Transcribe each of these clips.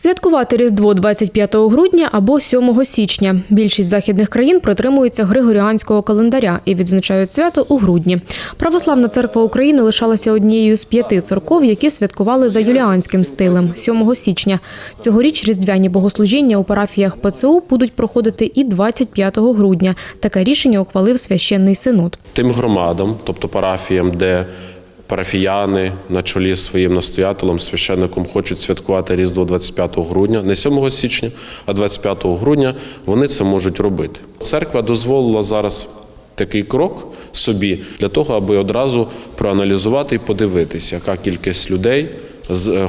Святкувати Різдво 25 грудня або 7 січня. Більшість західних країн притримуються григоріанського календаря і відзначають свято у грудні. Православна церква України лишалася однією з п'яти церков, які святкували за юліанським стилем 7 січня. Цьогоріч різдвяні богослужіння у парафіях ПЦУ будуть проходити і 25 грудня. Таке рішення ухвалив священний синод. тим громадам, тобто парафіям, де парафіяни на чолі з своїм настоятелем, священником хочуть святкувати Різдво 25 грудня, не 7 січня, а 25 грудня, вони це можуть робити. Церква дозволила зараз такий крок собі для того, аби одразу проаналізувати і подивитися, яка кількість людей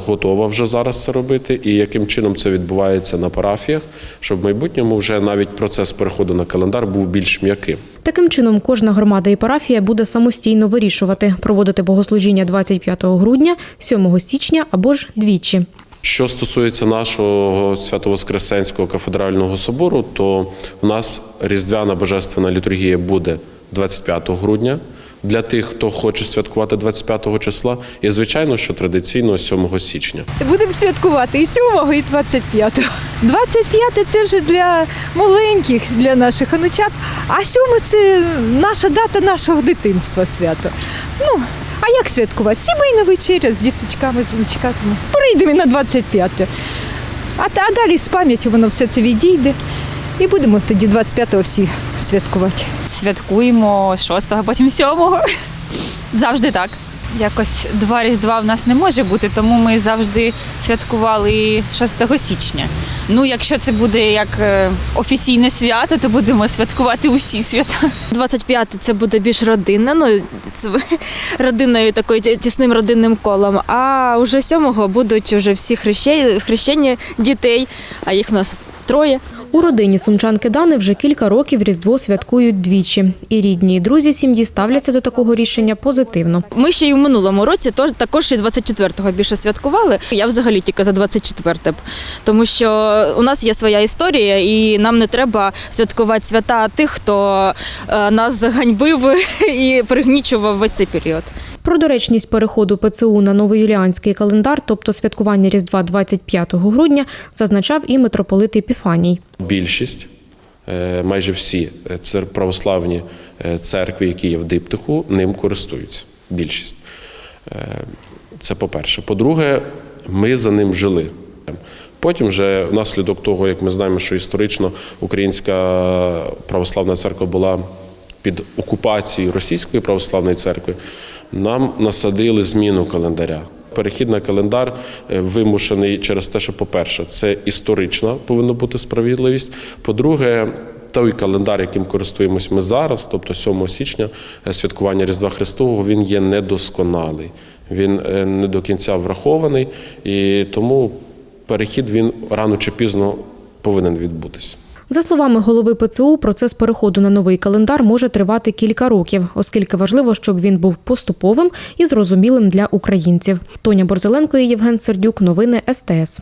готова вже зараз це робити, і яким чином це відбувається на парафіях, щоб в майбутньому вже навіть процес переходу на календар був більш м'яким. Таким чином, кожна громада і парафія буде самостійно вирішувати проводити богослужіння 25 грудня, 7 січня або ж двічі. Що стосується нашого Свято-Воскресенського кафедрального собору, то в нас різдвяна божественна літургія буде 25 грудня для тих, хто хоче святкувати 25 числа, і звичайно, що традиційно 7 січня. Будемо святкувати і 7 і 25. 25 це вже для маленьких, для наших онучат, а 7 це наша дата нашого дитинства свято. Ну, а як святкувати? Сімейна вечеря з діточками, з внучками. Прийдемо і на 25. А, а далі з пам'яттю воно все це відійде. І будемо тоді 25-го всі святкувати. святкуємо 6-го, потім 7-го. Завжди так. Якось два різдва в нас не може бути, тому ми завжди святкували 6 січня. Ну, якщо це буде як е, офіційне свято, то будемо святкувати усі свята. 25 це буде більш родинне, ну це родинною такою тісним родинним колом. А вже 7-го будуть вже всі хрещені, хрещені дітей, а їх у нас троє. У родині сумчанки Дани вже кілька років Різдво святкують двічі. І рідні, і друзі сім'ї ставляться до такого рішення позитивно. Ми ще й в минулому році також і 24-го більше святкували. Я взагалі тільки за 24-те, тому що у нас є своя історія, і нам не треба святкувати свята тих, хто е, нас ганьбив і пригнічував весь цей період. Доречність переходу ПЦУ на новоюліанський календар, тобто святкування Різдва 25 грудня, зазначав і митрополит Епіфаній. Більшість, е, майже всі е, православні е, церкви, які є в диптиху, ним користуються. Більшість. Це по-перше. По-друге, ми за ним жили. Потім, вже внаслідок того, як ми знаємо, що історично Українська православна церква була під окупацією Російської православної церкви, нам насадили зміну календаря. Перехід на календар е, вимушений через те, що, по-перше, це історична повинна бути справедливість. По-друге, той календар, яким користуємось ми зараз, тобто 7 січня, е, святкування Різдва Христового, він є недосконалий. Він е, не до кінця врахований, і тому перехід він рано чи пізно повинен відбутися. За словами голови ПЦУ, процес переходу на новий календар може тривати кілька років, оскільки важливо, щоб він був поступовим і зрозумілим для українців. Тоня Борзеленко і Євген Сердюк. Новини СТС.